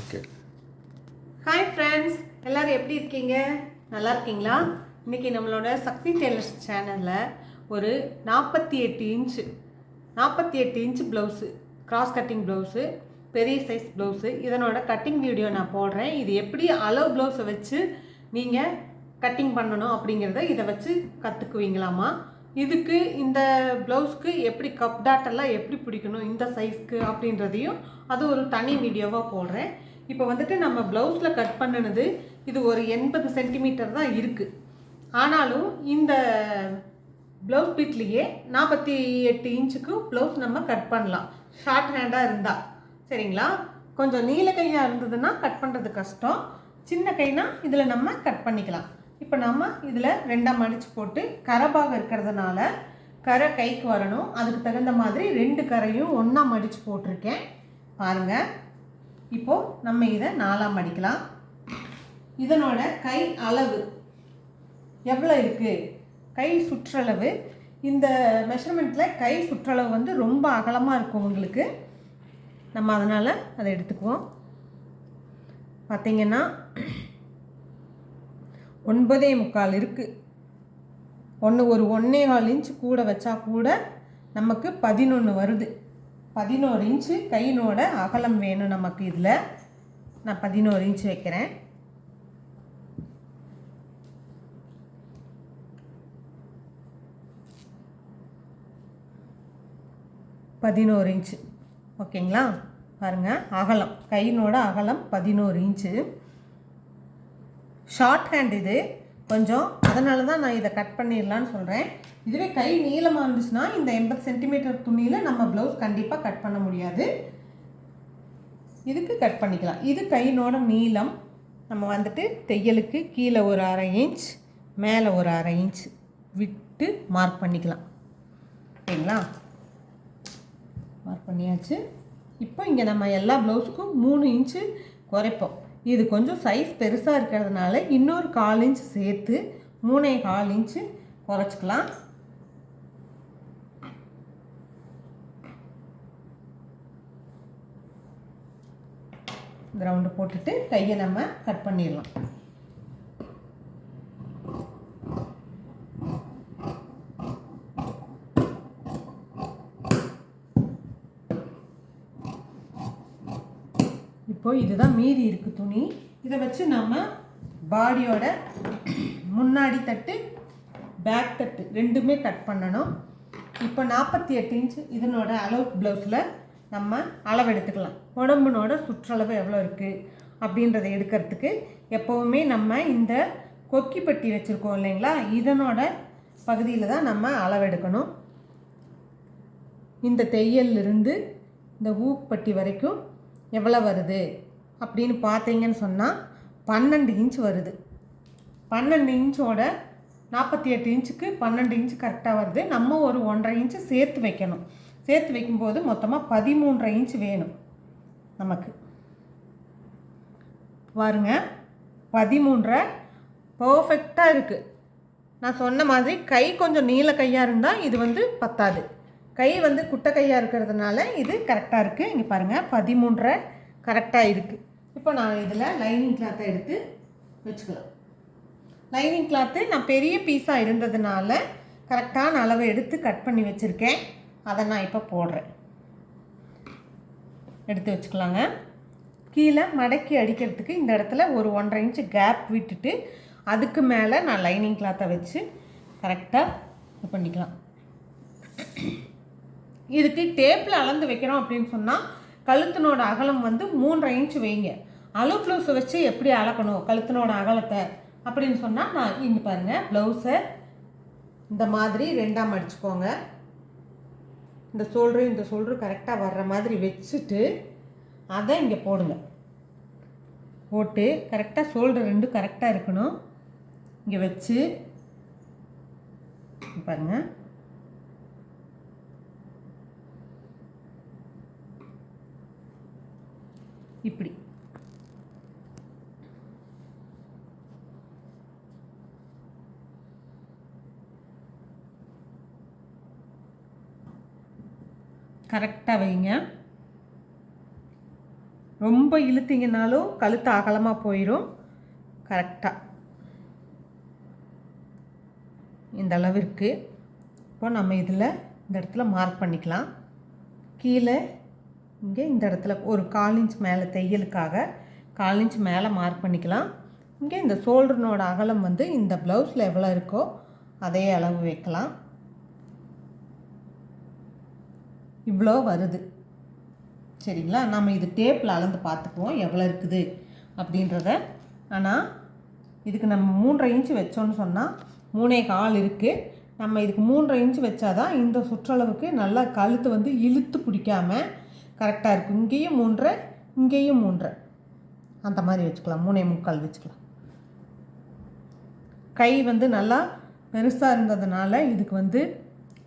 Okay. Hi friends எல்லோரும் எப்படி இருக்கீங்க? நல்லா இருக்கீங்களா? இன்னைக்கு நம்மளோட சக்தி டெய்லர்ஸ் சேனலில் ஒரு நாற்பத்தி எட்டு இன்ச்சு நாற்பத்தி எட்டு inch blouse cross cutting blouse பெரிய சைஸ் ப்ளவுஸு இதனோட கட்டிங் வீடியோ நான் போடுறேன். இது எப்படி அளவு ப்ளவுஸை வச்சு நீங்கள் கட்டிங் பண்ணணும் அப்படிங்கிறத இதை வச்சு கற்றுக்குவீங்களாமா இதுக்கு இந்த ப்ளவுஸ்க்கு எப்படி கப் டாட்டெல்லாம் எப்படி பிடிக்கணும் இந்த சைஸ்க்கு அப்படின்றதையும் அது ஒரு தனி வீடியோவாக போடுறேன். இப்போ வந்துட்டு நம்ம ப்ளவுஸில் கட் பண்ணினது இது ஒரு எண்பது சென்டிமீட்டர் தான் இருக்குது ஆனாலும் இந்த ப்ளவுஸ் பீட்லேயே நாற்பத்தி எட்டு இன்ச்சுக்கு ப்ளவுஸ் நம்ம கட் பண்ணலாம். ஷார்ட் ஹேண்டாக இருந்தால் சரிங்களா? கொஞ்சம் நீல கையாக இருந்ததுன்னா கட் பண்ணுறது கஷ்டம். சின்ன கைனா இதில் நம்ம கட் பண்ணிக்கலாம். இப்போ நம்ம இதில் ரெண்டாக மடித்து போட்டு கரபாக இருக்கிறதுனால கரை கைக்கு வரணும். அதுக்கு தகுந்த மாதிரி ரெண்டு கரையும் ஒன்றா மடித்து போட்டிருக்கேன். பாருங்கள் இப்போது நம்ம இதை நாலாக மடிக்கலாம் இதனோட கை அளவு எவ்வளோ இருக்குது கை சுற்றளவு. இந்த மெஷர்மெண்ட்டில் கை சுற்றளவு வந்து ரொம்ப அகலமாக இருக்கும் உங்களுக்கு. நம்ம அதனால் அதை எடுத்துக்குவோம். பார்த்தீங்கன்னா ஒன்பதே முக்கால் இருக்குது ஒன்று ஒரு ஒன்றே கால் இன்ச்சு கூட வச்சா கூட நமக்கு பதினொன்று வருது. பதினோரு இன்ச்சு கையினோட அகலம் வேணும் நமக்கு இதில். நான் பதினோரு இன்ச்சு வைக்கிறேன். பதினோரு இன்ச்சு ஓகேங்களா? பாருங்கள் அகலம். கையினோட அகலம் பதினோரு இன்ச்சு. ஷார்ட் ஹேண்ட் இது. கொஞ்சம் அதனால தான் நான் இதை கட் பண்ணிடலான்னு சொல்கிறேன் இதுவே கை நீளமாக இருந்துச்சுன்னா இந்த எண்பது சென்டிமீட்டர் துணியில் நம்ம ப்ளவுஸ் கண்டிப்பாக கட் பண்ண முடியாது. இதுக்கு கட் பண்ணிக்கலாம். இது கையினோட நீளம். நம்ம வந்துட்டு தையலுக்கு கீழே ஒரு அரை இன்ச் மேலே ஒரு அரை இன்ச் விட்டு மார்க் பண்ணிக்கலாம். ஓகேங்களா மார்க் பண்ணியாச்சு. இப்போ இங்கே நம்ம எல்லா ப்ளவுஸுக்கும் மூணு இன்ச்சு குறைப்போம். இது கொஞ்சம் சைஸ் பெருசாக இருக்கிறதுனால இன்னொரு கால் இன்ச் சேர்த்து மூணே கால் இன்ச்சு குறைச்சிக்கலாம். இந்த ரவுண்டு போட்டுட்டு கையை நம்ம கட் பண்ணிடலாம். இப்போ இதுதான் மீதி இருக்கு துணி. இதை வச்சு நம்ம பாடியோட முன்னாடி தட்டு பேக் தட்டு ரெண்டுமே கட் பண்ணணும். இப்போ நாற்பத்தி எட்டு இன்ச்சு இதனோட அளவு ப்ளவுஸில் நம்ம அளவு எடுத்துக்கலாம். உடம்புனோட சுற்றளவு எவ்வளோ இருக்குது அப்படின்றத எடுக்கிறதுக்கு எப்போவுமே நம்ம இந்த கொக்கி பெட்டி வச்சுருக்கோம் இல்லைங்களா? இதனோட பகுதியில் தான் நம்ம அளவெடுக்கணும் இந்த தையல்லிருந்து இந்த ஊப்பட்டி வரைக்கும் எவ்வளோ வருது? அப்படின்னு பார்த்தீங்கன்னு சொன்னால் பன்னெண்டு இன்ச் வருது. பன்னெண்டு இன்ச்சோட நாற்பத்தி எட்டு இன்ச்சுக்கு பன்னெண்டு இன்ச்சு கரெக்டாக வருது. நம்ம ஒரு ஒன்றரை இன்ச்சு சேர்த்து வைக்கணும். சேர்த்து வைக்கும்போது மொத்தமாக பதிமூன்றரை இன்ச் வேணும் நமக்கு. பாருங்க. பதிமூன்றரை பர்ஃபெக்டாக இருக்குது நான் சொன்ன மாதிரி கை கொஞ்சம் நீள கையாக இருந்தால் இது வந்து பத்தாது. கை வந்து குட்டை கையாக இருக்கிறதுனால இது கரெக்டாக இருக்குது இங்கே பாருங்கள் பதிமூன்றரை கரெக்டாக இருக்குது இப்போ நான் இதில் லைனிங் கிளாத்தை எடுத்து வச்சுக்கலாம். லைனிங் கிளாத்து நான் பெரிய பீஸாக இருந்ததுனால கரெக்டான அளவை எடுத்து கட் பண்ணி வச்சுருக்கேன். அதை நான் இப்போ போடுறேன். எடுத்து வச்சுக்கலாங்க. கீழே மடக்கி அடிக்கிறதுக்கு இந்த இடத்துல ஒரு ஒன்றரை இன்ச்சு கேப் விட்டுட்டு அதுக்கு மேலே நான் லைனிங் கிளாத்தை வச்சு கரெக்டாக இது பண்ணிக்கலாம். இதுக்கு டேப்பில் அளந்து வைக்கிறோம் அப்படின்னு சொன்னால் கழுத்தினோட அகலம் வந்து மூன்றரை இன்ச்சு வைங்க. அளவு ப்ளவுஸை வச்சு எப்படி அளக்கணும் கழுத்தினோட அகலத்தை அப்படின்னு சொன்னால் நான் இங்கே பாருங்கள் ப்ளவுஸை இந்த மாதிரி ரெண்டாம் அடிச்சுக்கோங்க இந்த சோல்டரு இந்த சோல்டரும் கரெக்டாக வர்ற மாதிரி வச்சுட்டு அதை இங்கே போடுங்க. போட்டு கரெக்டாக சோல்டர் ரெண்டும் கரெக்டாக இருக்கணும். இங்கே வச்சு பாருங்கள் இப்படி. கரெக்டாக வைங்க. ரொம்ப இழுத்தீங்கனாலும் கழுத்து அகலமாக போயிடும் கரெக்டாக இந்த அளவிற்கு. இப்போ நம்ம இதில் இந்த இடத்துல மார்க் பண்ணிக்கலாம். கீழே இங்கே இந்த இடத்துல ஒரு கால் இன்ச் மேலே தையலுக்காக கால் இன்ச் மேலே மார்க் பண்ணிக்கலாம். இங்கே இந்த ஷோல்டர்னோட அகலம் வந்து இந்த ப்ளவுஸில் எவ்வளோ இருக்கோ அதே அளவு வைக்கலாம். இவ்வளோ வருது. சரிங்களா? நம்ம இது டேப்பில் அளந்து பார்த்துக்குவோம் எவ்வளோ இருக்குது அப்படின்றத. ஆனால் இதுக்கு நம்ம மூன்றரை இன்ச்சு வச்சோன்னு சொன்னால் மூணே கால் இருக்குது நம்ம இதுக்கு மூன்றரை இன்ச்சு வச்சாதான் இந்த சுற்றளவுக்கு நல்லா கழுத்து வந்து இழுத்து பிடிக்காமல் கரெக்டாக இருக்கும் இங்கேயும் மூன்றரை இங்கேயும் மூன்றரை அந்த மாதிரி வச்சுக்கலாம். மூணே முக்கால் வச்சுக்கலாம். கை வந்து நல்லா பெருசாக இருந்ததுனால இதுக்கு வந்து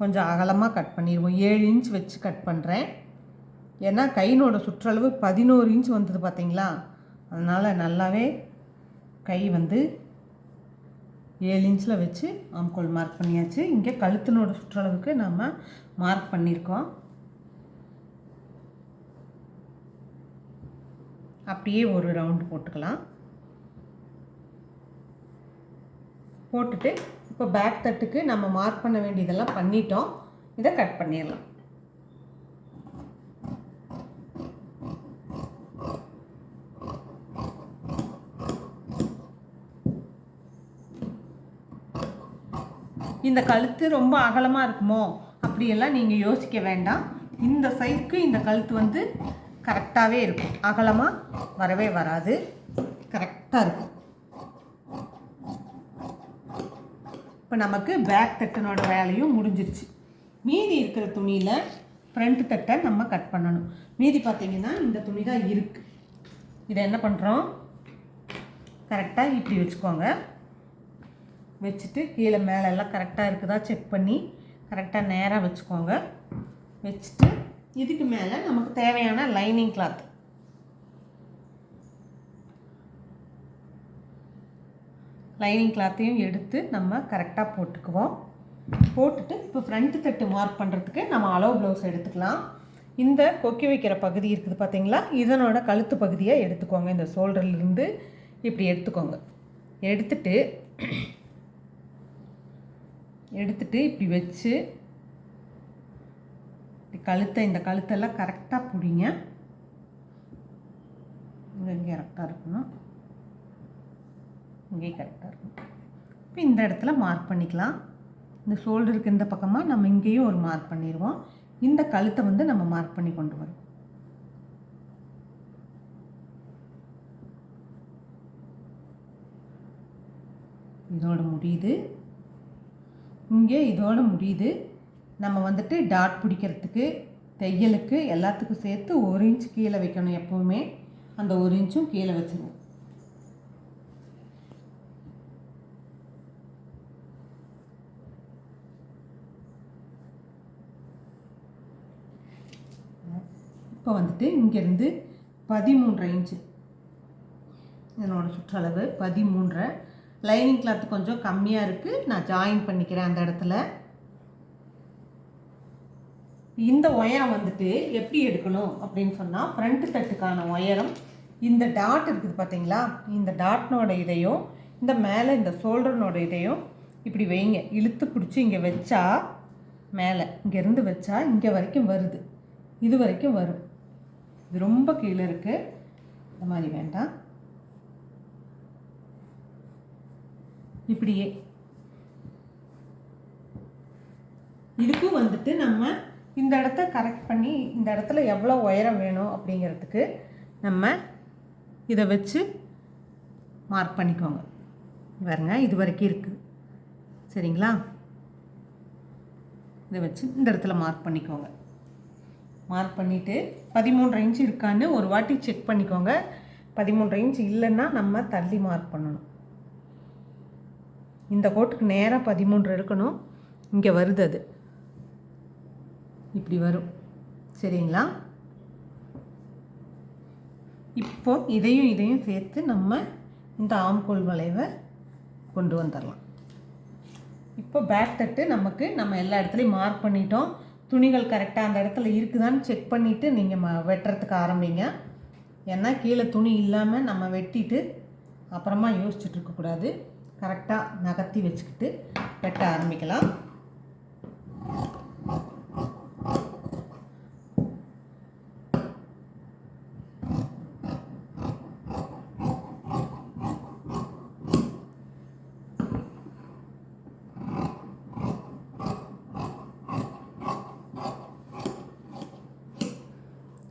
கொஞ்சம் அகலமாக கட் பண்ணிடுவோம். ஏழு இன்ச் வச்சு கட் பண்ணுறேன் ஏன்னா கையினோட சுற்றளவு பதினோரு இன்ச் வந்தது பார்த்தீங்களா அதனால் நல்லாவே கை வந்து ஏழு இன்ச்சில் வச்சு ஆம்கோல் மார்க் பண்ணியாச்சு. இங்கே கழுத்தினோட சுற்றளவுக்கு நம்ம மார்க் பண்ணியிருக்கோம். அப்படியே ஒரு ரவுண்டு போட்டுக்கலாம். போட்டுட்டு இப்போ பேக் தட்டுக்கு நம்ம மார்க் பண்ண வேண்டியதெல்லாம் பண்ணிட்டோம். இதை கட் பண்ணிடலாம். இந்த கழுத்து ரொம்ப அகலமாக இருக்குமோ? அப்படியெல்லாம் நீங்கள் யோசிக்க வேண்டாம். இந்த சைஸ்க்கு இந்த கழுத்து வந்து கரெக்டாகவே இருக்கும். அகலமாக வரவே வராது. கரெக்டாக இருக்கும். இப்போ நமக்கு பேக் தட்டனோட வேலையும் முடிஞ்சிருச்சு. மீதி இருக்கிற துணியில் ஃப்ரண்ட் தட்டை நம்ம கட் பண்ணணும். மீதி பார்த்தீங்கன்னா இந்த துணி தான் இருக்குது இதை என்ன பண்ணுறோம் கரெக்டாக இப்படி வச்சுக்கோங்க. வச்சுட்டு கீழே மேலே எல்லாம் கரெக்டாக இருக்குதா? செக் பண்ணி கரெக்டாக நேராக வச்சுக்கோங்க. வச்சுட்டு இதுக்கு மேலே நமக்கு தேவையான லைனிங் கிளாத் லைனிங் கிளாத்தையும் எடுத்து நம்ம கரெக்டாக போட்டுக்குவோம். போட்டுட்டு இப்போ ஃப்ரண்ட் தட்டு மார்க் பண்ணுறதுக்கு நம்ம அளவு ப்ளவுஸ் எடுத்துக்கலாம். இந்த கொக்கி வைக்கிற பகுதி இருக்குது பார்த்தீங்களா இதனோட கழுத்து பகுதியை எடுத்துக்கோங்க. இந்த ஷோல்டர்லேருந்து இப்படி எடுத்துக்கோங்க. எடுத்துட்டு எடுத்துட்டு இப்படி வச்சு கழுத்தை இந்த கழுத்தெல்லாம் கரெக்டாக பிடிங்க. இங்கே இங்கே கரெக்டாக இருக்கணும். இங்கேயும் கரெக்டாக இருக்கணும். இப்போ இந்த இடத்துல மார்க் பண்ணிக்கலாம். இந்த ஷோல்டருக்கு இந்த பக்கமாக நம்ம இங்கேயும் ஒரு மார்க் பண்ணிடுவோம். இந்த கழுத்தை வந்து நம்ம மார்க் பண்ணி கொண்டு வரோம். இதோட முடியுது. இங்கே இதோட முடியுது. நம்ம வந்துட்டு டாட் பிடிக்கிறதுக்கு தையலுக்கு எல்லாத்துக்கும் சேர்த்து ஒரு இன்ச் கீழே வைக்கணும் எப்போவுமே. அந்த ஒரு இன்ச்சும் கீழே வச்சுருவோம். இப்போ வந்துட்டு இங்கேருந்து பதிமூன்றரை இன்ச்சு. இதனோட சுற்றளவு பதிமூன்றரை. லைனிங் கிளாத் கொஞ்சம் கம்மியாக இருக்குது நான் ஜாயின் பண்ணிக்கிறேன் அந்த இடத்துல. இந்த ஒயரம் வந்துட்டு எப்படி எடுக்கணும் அப்படின்னு சொன்னால் ஃப்ரண்ட் தட்டுக்கான உயரம் இந்த டாட் இருக்குது பார்த்தீங்களா இந்த டாட்னோட இதையும் இந்த மேலே இந்த ஷோல்டர்னோட இதையும் இப்படி வைங்க. இழுத்து பிடிச்சி இங்கே வச்சா மேலே இங்கேருந்து வச்சா இங்கே வரைக்கும் வருது. இது வரைக்கும் வரும். இது ரொம்ப கீழே இருக்குது இந்த மாதிரி வேண்டாம். இப்படியே. இதுக்கும் வந்துட்டு நம்ம இந்த இடத்த கரெக்ட் பண்ணி இந்த இடத்துல எவ்வளோ உயரம் வேணும் அப்படிங்கிறதுக்கு நம்ம இதை வச்சு மார்க் பண்ணிக்கோங்க. பாருங்க இது வரைக்கும் இருக்குது சரிங்களா? இதை வச்சு இந்த இடத்துல மார்க் பண்ணிக்கோங்க. மார்க் பண்ணிவிட்டு பதிமூன்று இன்ச் இருக்கான்னு ஒரு வாட்டி செக் பண்ணிக்கோங்க. பதிமூன்று இன்ச் இல்லைன்னா நம்ம தள்ளி மார்க் பண்ணணும். இந்த கோட்டுக்கு நேராக பதிமூன்று இருக்கணும். இங்கே வருது அது. இப்படி வரும். சரிங்களா? இப்போ இதையும் இதையும் சேர்த்து நம்ம இந்த ஆம்கோல் வளைவை கொண்டு வந்துடலாம். இப்போ பேக் தட்டு நமக்கு நம்ம எல்லா இடத்துலையும் மார்க் பண்ணிட்டோம். துணிகள் கரெக்டாக அந்த இடத்துல இருக்குதான்னு செக் பண்ணிவிட்டு நீங்கள் ம வெட்டுறதுக்கு ஆரம்பிங்க. ஏன்னா கீழே துணி இல்லாமல் நம்ம வெட்டிட்டு அப்புறமா யோசிச்சுட்டு இருக்கக்கூடாது கரெக்டாக நகர்த்தி வச்சுக்கிட்டு வெட்ட ஆரம்பிக்கலாம்.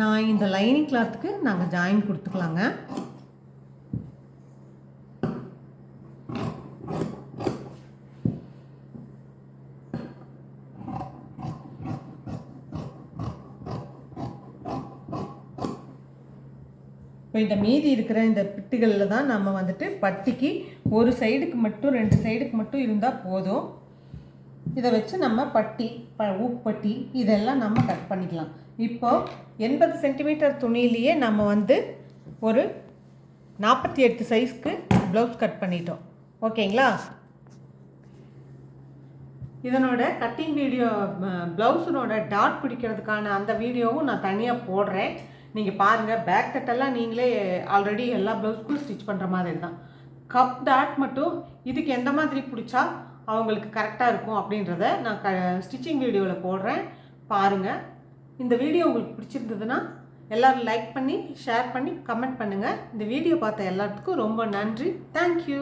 நான் இந்த லைனிங் கிளாத்துக்கு நாங்கள் ஜாயின் கொடுத்துக்கலாங்க. இப்போ இந்த மீதி இருக்கிற இந்த பிட்டுகளில் தான் நம்ம வந்துட்டு பட்டிக்கு ஒரு சைடுக்கு மட்டும் ரெண்டு சைடுக்கு மட்டும் இருந்தால் போதும். இதை வச்சு நம்ம பட்டி ப ஊப்பட்டி இதெல்லாம் நம்ம கட் பண்ணிக்கலாம். இப்போ எண்பது சென்டிமீட்டர் துணியிலேயே நம்ம வந்து ஒரு நாற்பத்தி எட்டு சைஸ்க்கு ப்ளவுஸ் கட் பண்ணிட்டோம். ஓகேங்களா? இதனோட கட்டிங் வீடியோ ப்ளவுஸினோட டாட் பிடிக்கிறதுக்கான அந்த வீடியோவும் நான் தனியாக போடுறேன். நீங்கள் பாருங்கள் பேக் கட்டெல்லாம் நீங்களே ஆல்ரெடி எல்லா ப்ளவுஸ்க்கும் ஸ்டிச் பண்ணுற மாதிரி தான். கப் டாட் மட்டும் இதுக்கு எந்த மாதிரி பிடிச்சா அவங்களுக்கு கரெக்டாக இருக்கும் அப்படின்றத நான் க ஸ்டிச்சிங் வீடியோவில் போடுறேன். பாருங்கள் இந்த வீடியோ உங்களுக்கு பிடிச்சிருந்ததுன்னா எல்லோரும் லைக் பண்ணி ஷேர் பண்ணி கமெண்ட் பண்ணுங்கள் இந்த வீடியோ பார்த்த எல்லாத்துக்கும் ரொம்ப நன்றி. தேங்க்யூ